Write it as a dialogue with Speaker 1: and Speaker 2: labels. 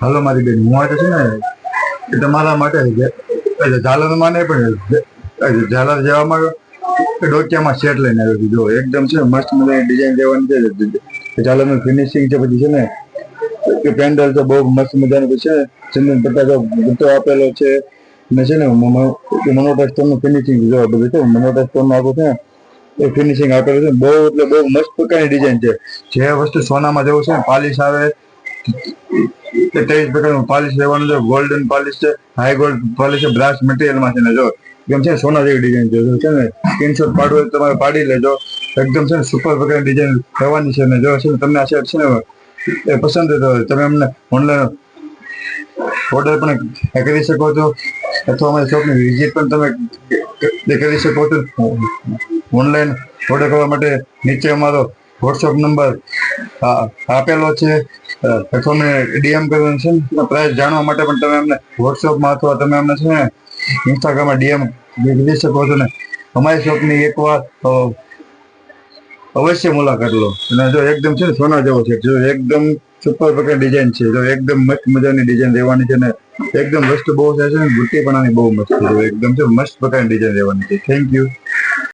Speaker 1: હાલો મારી બેન, હું માટે છે ને તમારા માટે ઝાલરમાં માને પણ ઝાલર જવામાં ડોકિયામાં સેટ લઈને આવ્યો છું. જો એકદમ છે મસ્ત મજાની ડિઝાઇન દેવાની છે. ઝાલરનું ફિનિશિંગ છે પછી છે ને કે પેન્ડલ તો બહુ મસ્ત મજાનું છે. ચંદન પટાકો બધો આપેલો છે ને છે ને મનોટા સ્ટોનનું ફિનિશિંગ જો બધું છે મનોટા સ્ટોનનું આખું છે ને, એ ફિનિશિંગ આપેલું છે બહુ એટલે બહુ મસ્ત પ્રકારની ડિઝાઇન છે. જે વસ્તુ સોનામાં જેવું છે ને, પાલિશ આવે તે તેવી પ્રકારનું પાલિશ લેવાનું છે ગોલ્ડન પાલિશ છે હાઈ ગોલ્ડ પાલિશ છે બ્રાસ મટીરિયલમાં છે ને જો એકદમ છે સોના જેવી ડિઝાઇન છે છે ને સ્ક્રીનશોટ પાડવું હોય તમારે પાડી લેજો. એકદમ છે ને સુપર પ્રકારની ડિઝાઇન થવાની છે ને જો છે તમને આ સેટ છે ને એ પસંદ તો તમે અમને ઓનલાઈન ઓર્ડર પણ કરી શકો છો. અથવા અમારી શોપની વિઝિટ પણ તમે કરી શકો છો. ઓનલાઈન ઓર્ડર કરવા માટે નીચે અમારો વોટ્સઅપ નંબર આપેલો છે. અમને ડીએમ કરવાનું છે ને? પ્રાઇસ જાણવા માટે પણ તમે અમને વોટ્સઅપમાં અથવા તમે અમને છે ને ઇન્સ્ટાગ્રામમાં ડીએમ કરી શકો છો ને? અમારી શોપની એકવાર અવશ્ય મુલાકાત લો. અને જો એકદમ છે ને સોના જેવો છે, જો એકદમ સુપર પ્રકાર ડિઝાઇન છે, જો એકદમ મસ્ત મજાની ડિઝાઇન રહેવાની છે ને એકદમ વસ્તુ બહુ છે ને, બુટ્ટી પણ બહુ મસ્ત છે એકદમ છે મસ્ત પ્રકારની ડિઝાઇન રહેવાની છે. Thank you